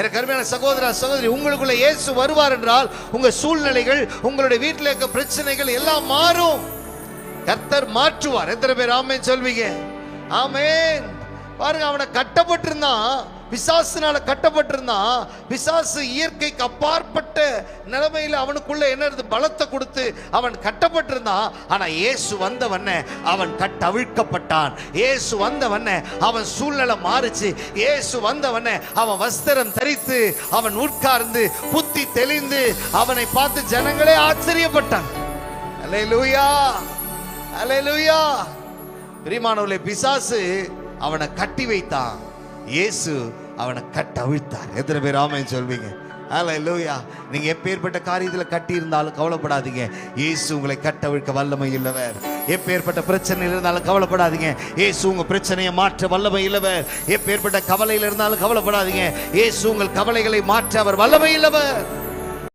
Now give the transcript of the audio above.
எனக்கு அருமையான சகோதர சகோதரி உங்களுக்குள்ள இயேசு வருவார் என்றால் உங்க சூழ்நிலைகள் உங்களுடைய வீட்டில் இருக்க பிரச்சனைகள் எல்லாம் மாறும். கர்த்தர் மாற்றுவார். எத்தனை பேர் ஆமேன் சொல்வீங்க? ஆமேன். பாருங்க அவனை கட்டப்பட்டிருந்தான். பிசாசுனால கட்டப்பட்டிருந்தான். பிசாசு இயற்கைக்கு அப்பாற்பட்ட நிலைமையில் அவனுக்குள்ள என்ன பலத்தை கொடுத்து அவன் கட்டப்பட்டிருந்தான். ஆனா இயேசு வந்தவன அவன் கட்டவிழ்க்கப்பட்டான். இயேசு வந்தவன அவன் சூழ்நிலை மாறுச்சு. இயேசு வந்தவன அவன் வஸ்திரம் தரித்து அவன் உட்கார்ந்து புத்தி தெளிந்து அவனை பார்த்து ஜனங்களே ஆச்சரியப்பட்டான் அலை லூயா அலை லூயா பிரியமானவர்களே பிசாசு அவனை கட்டி வைத்தான். இயேசு அவனை கட்டவிழ்த்தார். எத்தனை பேர் ஆமென் சொல்வீங்க? அல்லேலூயா நீங்க எப்பேற்பட்ட காரியத்துல கட்டி இருந்தாலும் கவலைப்படாதீங்க. இயேசு உங்களை கட்டவிழ்க்க வல்லமை இல்லவர் எப்பேற்பட்ட பிரச்சனை இருந்தாலும் கவலைப்படாதீங்க. இயேசு உங்க பிரச்சனையை மாற்ற வல்லமை இல்லவர் எப்பேற்பட்ட கவலையில் இருந்தாலும் கவலைப்படாதீங்க. இயேசு உங்கள் கவலைகளை மாற்ற அவர் வல்லமை இல்லவர்